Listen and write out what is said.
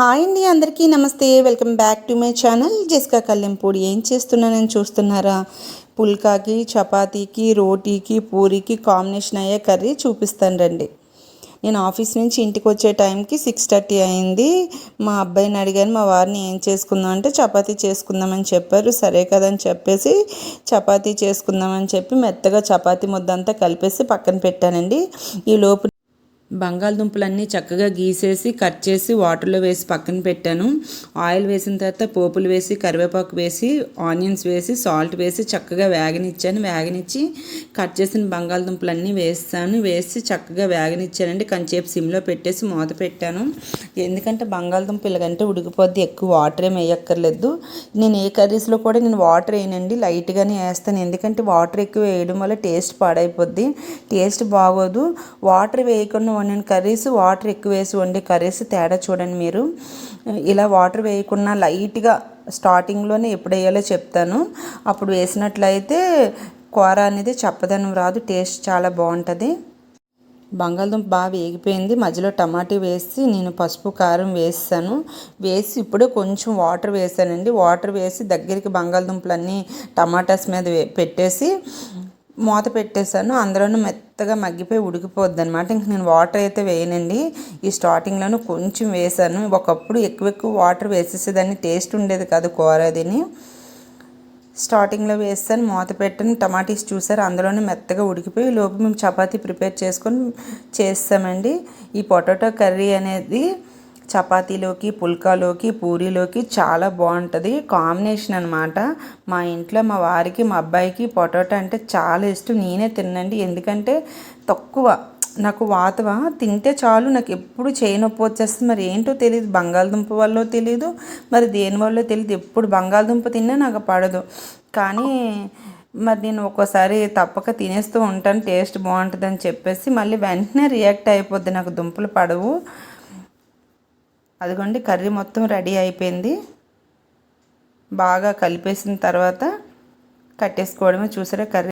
Hi అండి అందరికీ నమస్తే. Welcome back to my channel. Jessica Kallempudi ఏం చేస్తున్నానని చూస్తున్నారా? పుల్కాకి చపాతీకి రోటీకి పూరికి కాంబినేషన్ అయ్యే కర్రీ చూపిస్తాను రండి. నేను ఆఫీస్ నుంచి ఇంటికి వచ్చే టైంకి సిక్స్ థర్టీ అయింది. మా అబ్బాయిని అడిగాను మా వారిని ఏం చేసుకుందాం అంటే చపాతీ చేసుకుందామని చెప్పారు. సరే కదని చెప్పేసి చపాతీ చేసుకుందామని చెప్పి మెత్తగా చపాతీ ముద్దంతా కలిపేసి పక్కన పెట్టానండి. ఈ లోపు బంగాళదుంపలన్నీ చక్కగా గీసేసి కట్ చేసి వాటర్లో వేసి పక్కన పెట్టాను. ఆయిల్ వేసిన తర్వాత పోపులు వేసి కరివేపాకు వేసి ఆనియన్స్ వేసి సాల్ట్ వేసి చక్కగా వేగనిచ్చాను. వేగనిచ్చి కట్ చేసిన బంగాళదుంపలన్నీ వేస్తాను. వేసి చక్కగా వేగనిచ్చానండి. కొంచెంసేపు సిమ్లో పెట్టేసి మూత పెట్టాను. ఎందుకంటే బంగాళదుంప ఇలాగంటే ఉడికిపోద్ది. ఎక్కువ వాటర్ ఏమి వేయక్కర్లేదు నేను ఏ కర్రీస్లో కూడా నేను వాటర్ వేయనండి. లైట్గానే వేస్తాను. ఎందుకంటే వాటర్ ఎక్కువ వేయడం వల్ల టేస్ట్ పాడైపోద్ది. టేస్ట్ బాగోదు. వాటర్ వేయకుండా వండిన కర్రీస్ వాటర్ ఎక్కువ వేసి వండే కర్రీస్ తేడా చూడండి మీరు. ఇలా వాటర్ వేయకుండా లైట్గా స్టార్టింగ్లోనే ఎప్పుడు వేయాలో చెప్తాను. అప్పుడు వేసినట్లయితే కూర అనేది చప్పదనం రాదు టేస్ట్ చాలా బాగుంటుంది. బంగాళదుంప బాగా వేగిపోయింది. మధ్యలో టమాటా వేసి నేను పసుపు కారం వేసాను. వేసి ఇప్పుడు కొంచెం వాటర్ వేసానండి. వాటర్ వేసి దగ్గరికి బంగాళదుంపలన్నీ టమాటాస్ మీద పెట్టేసి మూత పెట్టేశాను. అందులోనూ మెత్తగా మగ్గిపోయి ఉడికిపోద్ది అనమాట ఇంక నేను వాటర్ అయితే వేయనండి. ఈ స్టార్టింగ్లోనూ కొంచెం వేసాను ఒకప్పుడు ఎక్కువ ఎక్కువ వాటర్ వేసేసేదాన్ని. టేస్ట్ ఉండేది కాదు కూర అదిని స్టార్టింగ్లో వేస్తాను మూత పెట్టని. టమాటీస్ చూసారు? అందులోనే మెత్తగా ఉడికిపోయి లోపు మేము చపాతీ ప్రిపేర్ చేసుకొని చేస్తామండి. ఈ పొటాటో కర్రీ అనేది చపాతీలోకి పుల్కాలోకి పూరీలోకి చాలా బాగుంటుంది. కాంబినేషన్ అనమాట మా ఇంట్లో మా వారికి మా అబ్బాయికి పొటాటో అంటే చాలా ఇష్టం. నేనే తినండి ఎందుకంటే తక్కువ నాకు వాతవ తింటే చాలు. నాకు ఎప్పుడు చేయి నొప్పి వచ్చేస్తుంది. మరి ఏంటో తెలియదు బంగాళదుంప వల్ల తెలియదు మరి దేని వల్ల తెలియదు ఎప్పుడు బంగాళదుంప తిన్నా నాకు పడదు. కానీ మరి నేను ఒక్కోసారి తప్పక తినేస్తూ ఉంటాను. టేస్ట్ బాగుంటుందని చెప్పేసి మళ్ళీ వెంటనే రియాక్ట్ అయిపోద్ది. నాకు దుంపలు పడవు. అదిగోండి కర్రీ మొత్తం రెడీ అయిపోయింది. బాగా కలిపేసిన తర్వాత కట్టేసుకోవడమే. చూసారా కర్రీ